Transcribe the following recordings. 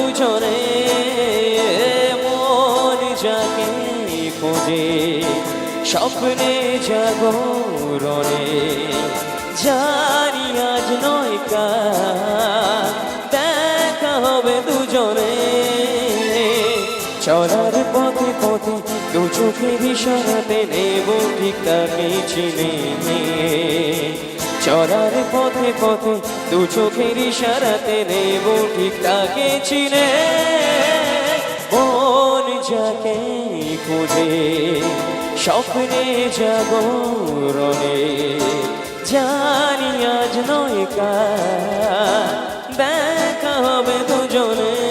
দুজনে মন যাকে খোঁজে, স্বপ্নে জাগরণে জানি আজ নয় কাল, দেখা হবে দুজনে। চলার পথে পথে দু চোখের ইশারাতে নেব ঠিক তাকে চিনে চলার পথে পথে দু চোখের ইশারাতে নেব ঠিক তাকে চিনে। মন যাকে খুঁজে, স্বপ্নে জাগরণে জানি আজ নয় কাল, দেখা হবে দুজনে।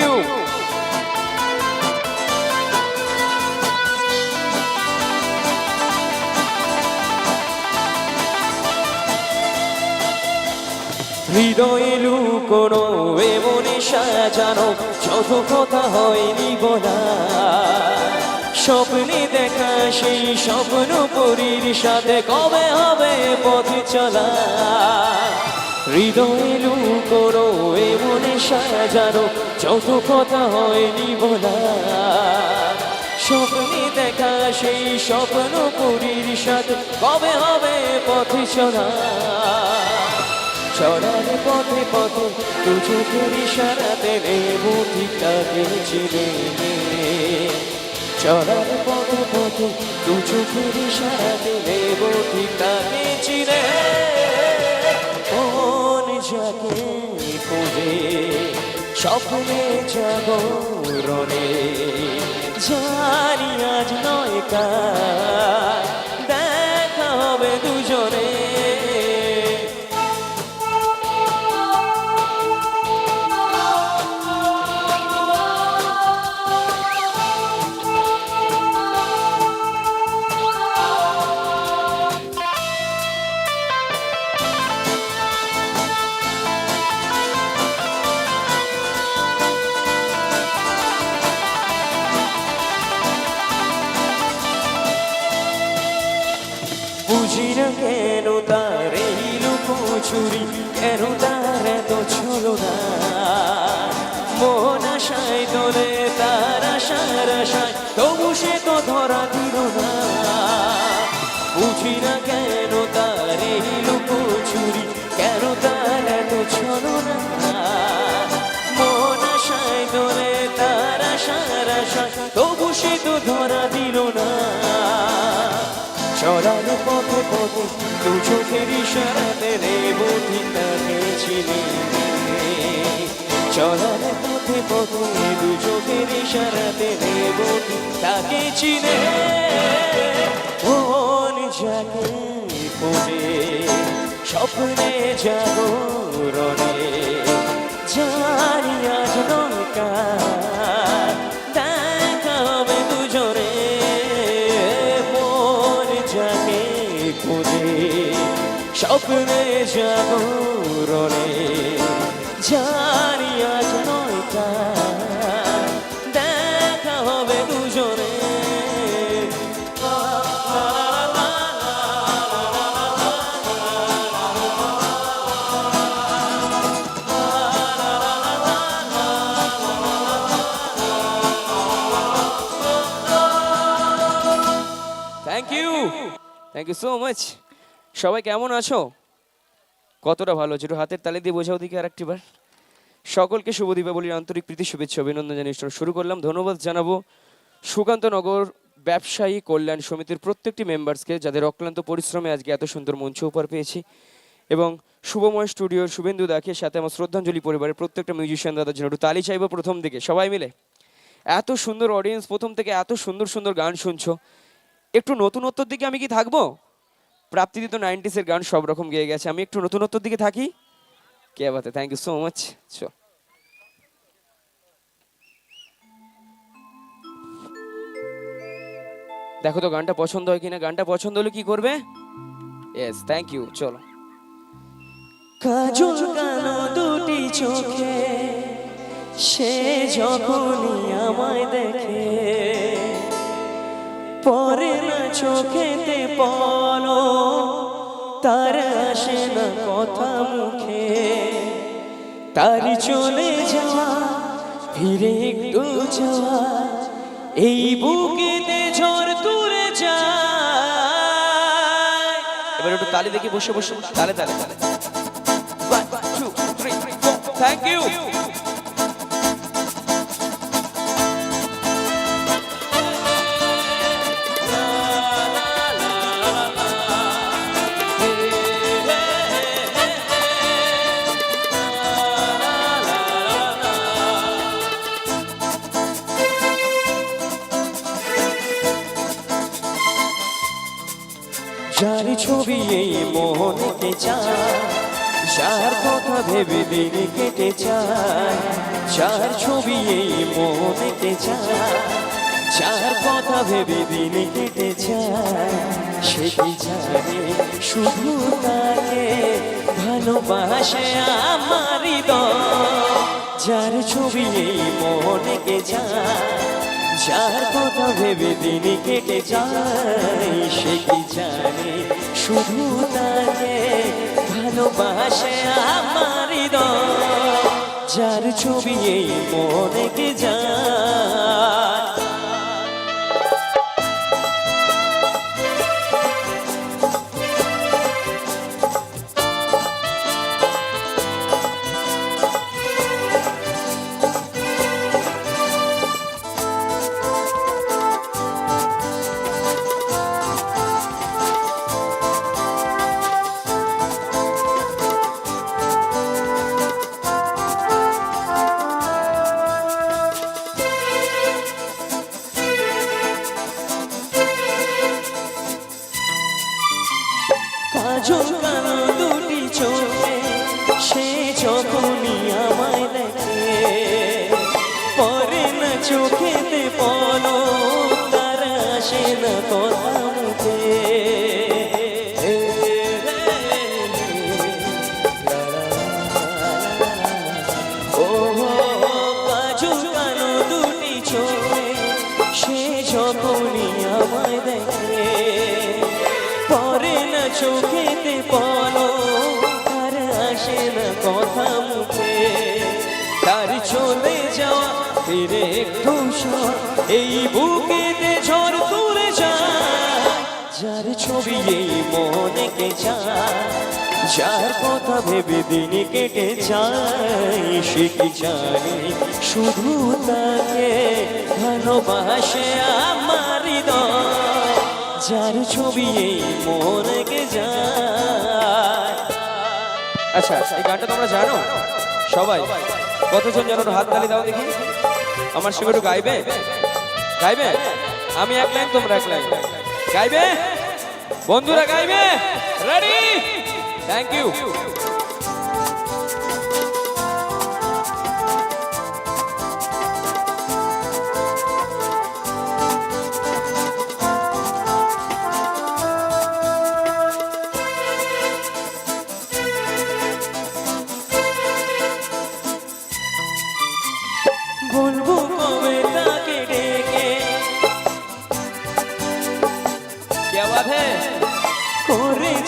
ইউ হৃদয়ে লুকোনো এমনি সাজানো যত কথা হয়নি বলা। স্বপ্নে দেখা সেই স্বপ্ন পরীর সাথে কবে হবে পথে চলা? হৃদয়ে লুকোনো এমনি সাজানো যত কথা হয়নি বলা স্বপ্নে দেখা সেই স্বপ্ন পরীর সাথে কবে হবে পথে চলা? চলার পথে পথে দু চোখের ইশারাতে ঠিক তাকে চিনে চলার পথে পথে দু চোখের ইশারাতে ঠিক তাকে চিনে। মন যাকে খোঁজে স্বপ্নে জাগরণে। জানি আজ নয় কা দেখা হবে দুজনে। লুকোচুরি কেন তার এত ছলো না? মন আশায় তোলে, তার আশার আশায়, তবু সে তো ধরা দিল না। বুঝি না কেন তার এই লুকোচুরি কেন তার এত ছলো না? মন আশায় তোলে, তার আশার আশায়, তবু সে তো ধরা দিল না। চলার পথে পথে দু চোখের চিনি চলার পথে পথে দু চোখের তাকে চিনে মন যাকে খোঁজে স্বপ্নে জাগরণে। জানি আজ স্বপ্নে জাগরণে। জানি আজ নৌকার দেখা হবে দুজনে। Thank you thank you so much সবাই কেমন আছো? কতটা ভালো? আছে একটু হাতের তালে দিয়ে বোঝাও দিকে আরেকটিবার সকলকে শুভ দীপাবলির আন্তরিক প্রীতি, শুভেচ্ছা, অভিনন্দন জানিয়ে শুরু করলাম। ধন্যবাদ জানাব সুকান্তনগর ব্যবসায়ী কল্যাণ সমিতির প্রত্যেকটি মেম্বার্সকে যাদের অক্লান্ত পরিশ্রমে আজকে এত সুন্দর মঞ্চ উপহার পেয়েছি এবং শুভময় স্টুডিওর শুভেন্দু দাকে সাথে আমার শ্রদ্ধাঞ্জলি পরিবারের প্রত্যেকটা মিউজিশিয়ান দাদার জন্য একটু তালি চাইব প্রথম দিকে। সবাই মিলে এত সুন্দর অডিয়েন্স প্রথম থেকে এত সুন্দর সুন্দর গান শুনছো। একটু নতুনত্বর দিকে আমি কি থাকব? প্রাপ্তিদি তো নাইনটিসের গান সব রকম গেয়ে গেছে। আমি একটু নতুনত্বর দিকে থাকি। কে বাতে থ্যাংক ইউ সো মাচ চো। দেখো তো গানটা পছন্দ হয় কিনা? গানটা পছন্দ হলে কি করবে? ইয়েস থ্যাংক ইউ চলো। কাজল কালো দুটি চোখে, সে যখনই আমায় দেখে চোখেতে পলো তার আসে না কথা মুখে। তার চলে যাওয়া, ফিরে একটু যাওয়া, এই বুকেতে ঝড় তুলে যায়। এবার একটু তালি দেখি বসে বসে, তালে তালে তালে। থ্যাংক ইউ দিন কেটে চায় যার ছবি এই মোহনকে চায় যার কথা ভেবে দিন কেটে চায় সে কি জানে শুধু তাকে ভালোবাসে আমার যার ছবি এই মোহনকে চায় যার কথা ভেবে দিন কেটে যায়, সে কি জানে শুধু তাকে ভালোবাসে আমার যার ছবি এই মনে যায়? এই বুকেতে ঝড় তুলে যার ছবি এই মনে কে যায় যার কথা ভেবে দিন কেটে যায়, সে কি জানে? শুধু তাকে ভালোবাসে আমার যার ছবি এই মনে যায় আচ্ছা এই গানটা তোমরা জানো? সবাই? কতজন জানো একটু হাত তালি দাও দেখি। আমার সঙ্গে একটু গাইবে? গাইবে? আমি এক লাইন তোমরা এক লাইন। গাইবে? বন্ধুরা গাইবে? রেডি থ্যাংক ইউ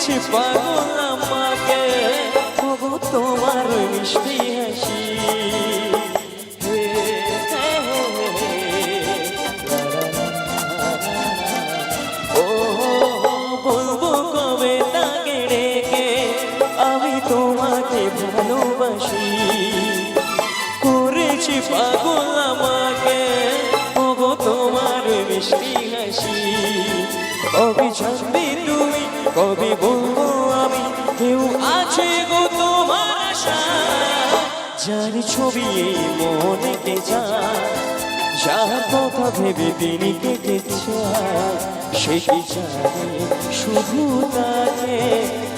করেছি পাগল আমাকে? তবু তোমার মিষ্টি হাসি। আমি তোমাকে আমাকে। তোমার মিষ্টি হাসি। জানবে তুমি? কবি যার ছবি মনে কে যায়, যার কথা ভেবে তিনি কেটে চায় সে কি জানে, শুধু তাকে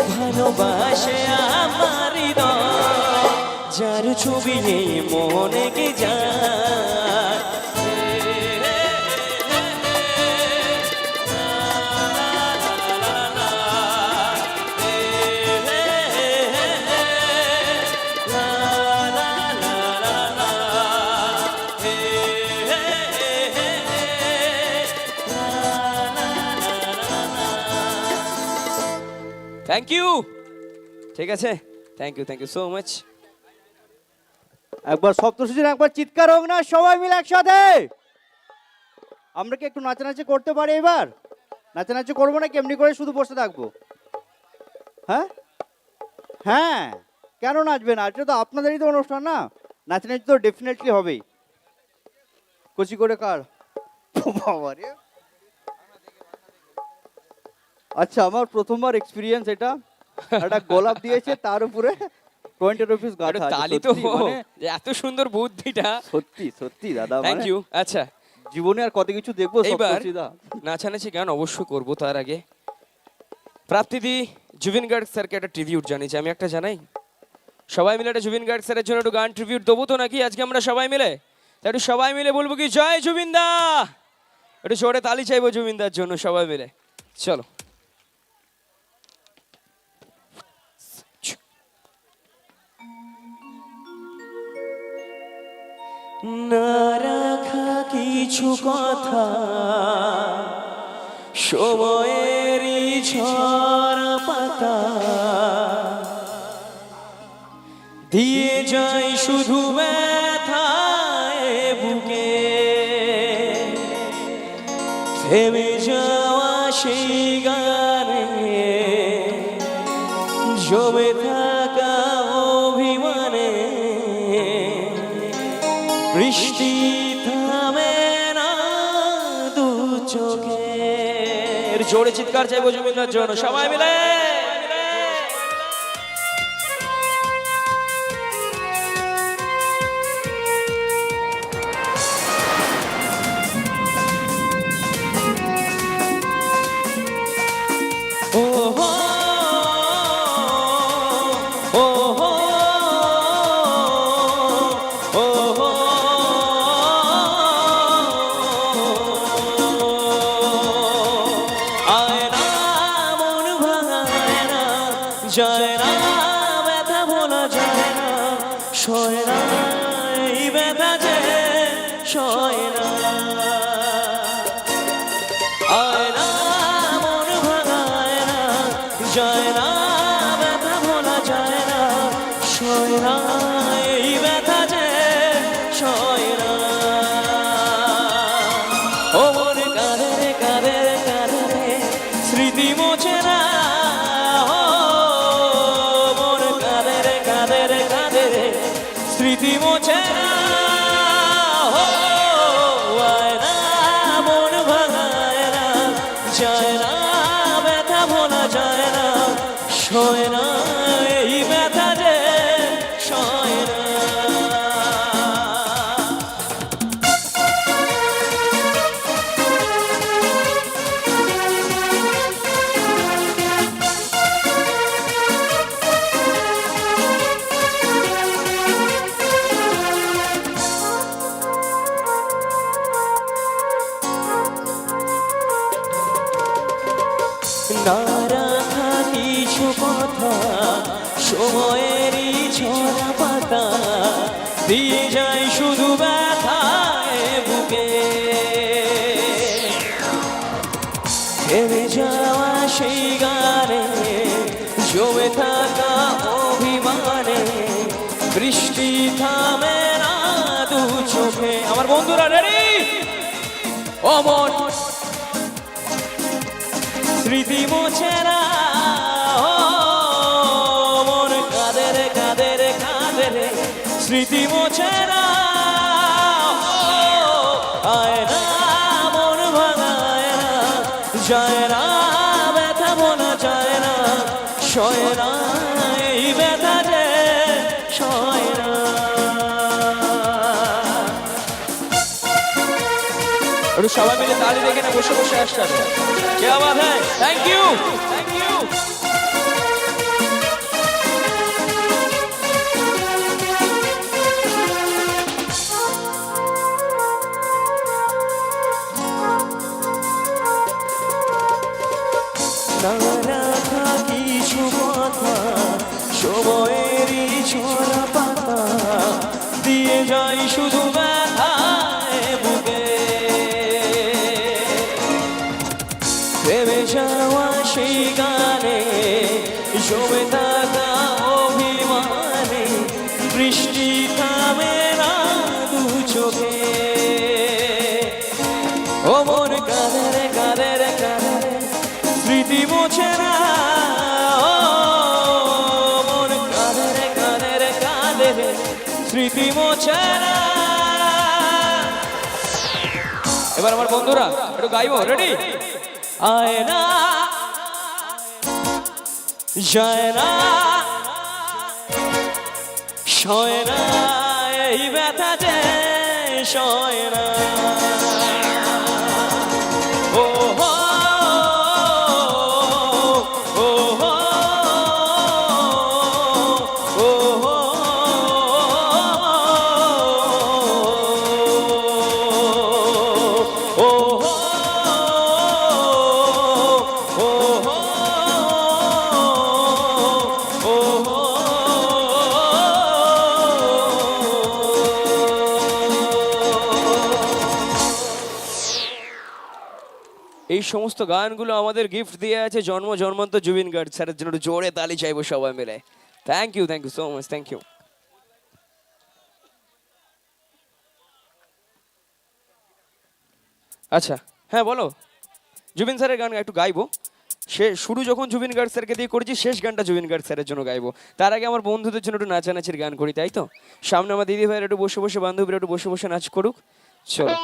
ভালোবাসে আমার যার ছবি মনে কে যায় থ্যাংক ইউ ঠিক আছে? Thank you thank you so much একবার সপ্তশীর একবার চিৎকার হোক না সবাই মিলে একসাথে। আমরা কি একটু নাচানাচি করতে পারি এবার? নাচানাচি করব না কেমনি করে শুধু বসে থাকব? হ্যাঁ? হ্যাঁ কেন নাচবে না এটা তো আপনাদেরই তো অনুষ্ঠান না। নাচানাচি তো ডেফিনেটলি হবেই। কচি করে কার? বাবা রে। আচ্ছা আমার প্রথমবার এক্সপিরিয়েন্স এটা। একটা গোলাপ দিয়েছে তার উপরে টোয়েন্টি রুপিস তালি তো মানে এত সুন্দর বুদ্ধিটা। সত্যি সত্যি দাদা থ্যাংক মানে ইউ আচ্ছা। জীবনে আর কত কিছু দেখব এইবার নাচানাচি গান অবশ্যই করব তার আগে। প্রাপ্তিদি জুবিন গার্গ স্যারকে একটা ট্রিবিউট জানিয়েছি। আমি একটা জানাই? সবাই মিলে একটা জুবিন গার্গ স্যারের জন্য একটু গান ট্রিবিউট দেবো তো নাকি? আজকে আমরা সবাই মিলে? একটু সবাই মিলে বলব কি জয় জুবিন দা! একটু জোরে তালি চাইব জুবিন দার জন্য সবাই মিলে। চলো। না রাখা কিছু কথা। সময়েরই ঝরা পাতা। দিয়ে যায় শুধু ব্যথায় বুকে। থেমে চোখের জোরে চিৎকার চাইব জমিনার জন্য সবাই মিলে। সয় যায় না ব্যথা ভোলা যায় না সয় সময়েরই ঝরা পাতা। দিয়ে যায় শুধু ব্যথায় বুকে। থেমে যাওয়া সেই গানে জমে থাকা অভিমানে বৃষ্টি থামে না দু চোখে। আমার বন্ধুরা রেডি অমন। স্মৃতি স্মৃতি মোছে না। আয় না, মন ভাঙায় না। যায় না, ব্যথা বলা যায় না। সয় না, এই ব্যথা যে সয় না। সবাই মিলে তালি দেখে না, বসে বসে একসাথে কে আবাদ হ্যাঁ থ্যাংক ইউ কিছু কথা সময়েরই ছোড়া পাতা দিয়ে যাই শুধু বন্ধুরা একটু গাইবো রেডি আয় না যায় না সয় না এই ব্যথা ও এই সমস্ত গানগুলো আমাদের গিফট দিয়ে আছে জন্ম, জন্মান্ত জুবিন গার্ড। স্যারের জন্য জোরে তালি চাইব সবাই মিলে। Thank you thank you so much thank you আচ্ছা হ্যাঁ বলো। জুবিন স্যারের গান একটু গাইবো। সে, শুরু যখন জুবিন গার্ড স্যারকে দিয়ে করেছি, শেষ গানটা জুবিন গার্ড স্যারের জন্য গাইবো। তার আগে আমার বন্ধুদের জন্য একটু নাচানাচির গান করি, তাই তো? সামনে আমার দিদি ভাইয়ের একটু বসে বসে, বান্ধবীরা একটু বসে বসে নাচ করুক। চলো।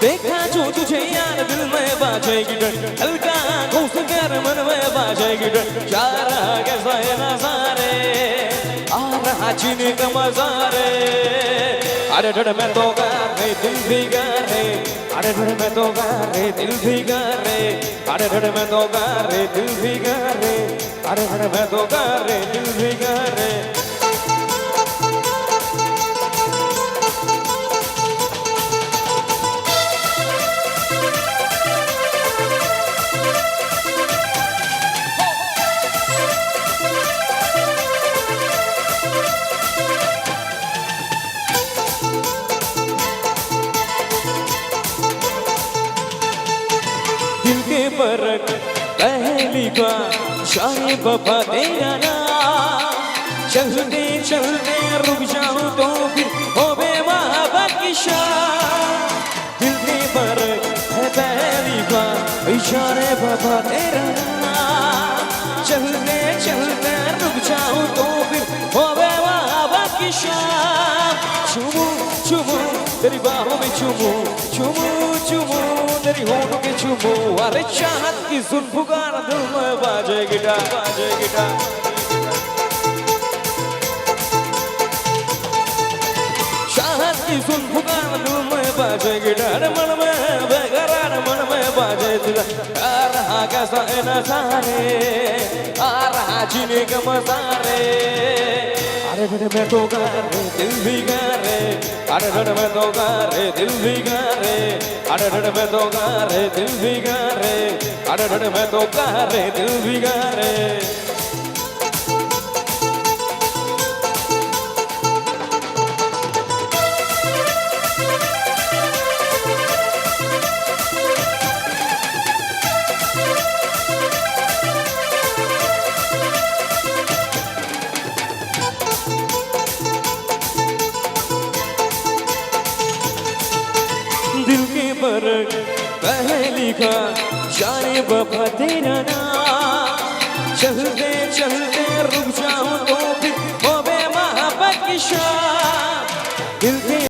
देखा जो तुझे यार दिल में बाजे गिटार हल्का घुस कर मन में बाजे गिटार जा रहा कैसा है नजारे? आ रहा जीने का मज़ा रे अरे डर मैं तो गा रे दिल भी गा रे अरे डर मैं तो गा रे दिल भी गा रे अरे डर मैं तो गा रे दिल भी गा रे अरे डर मैं तो गा रे दिल भी गा रे शाये बाबा तेरा नाम चलते चलते रुक जाऊँ तो फिर हो बे महाबा की शान। दिल के बरक है पहली बार इशारे बाबा तेरा नाम चलते चलते रुक जाऊँ तो फिर हो बे महाबा की शान। चुमू चुमू तेरी बाहों में चुमू चुमू चुमू तेरी होठों के चुमू अरे चाहत की जुल्फ गाना दिल में बाजे गिटार बाजे गिटार चाहत की जुल्फ गाना दिल में बाजे गिटार मन में बेकरार मन में बाजे दिल आ रहा कैसा है नजारे आ रहा जीने का मजा रे अरे बेटे मैं तो गा रे दिल भी गा रे अरे बेटे मैं तो गा रे दिल भी गा रे अरे बेटे मैं तो गा रे दिल भी गा रे अरे बेटे मैं तो गा रे दिल भी गा जाने बाबा तेरा नाम चलते चलते रुक जाऊं तो फिर हो बे महाबत की शान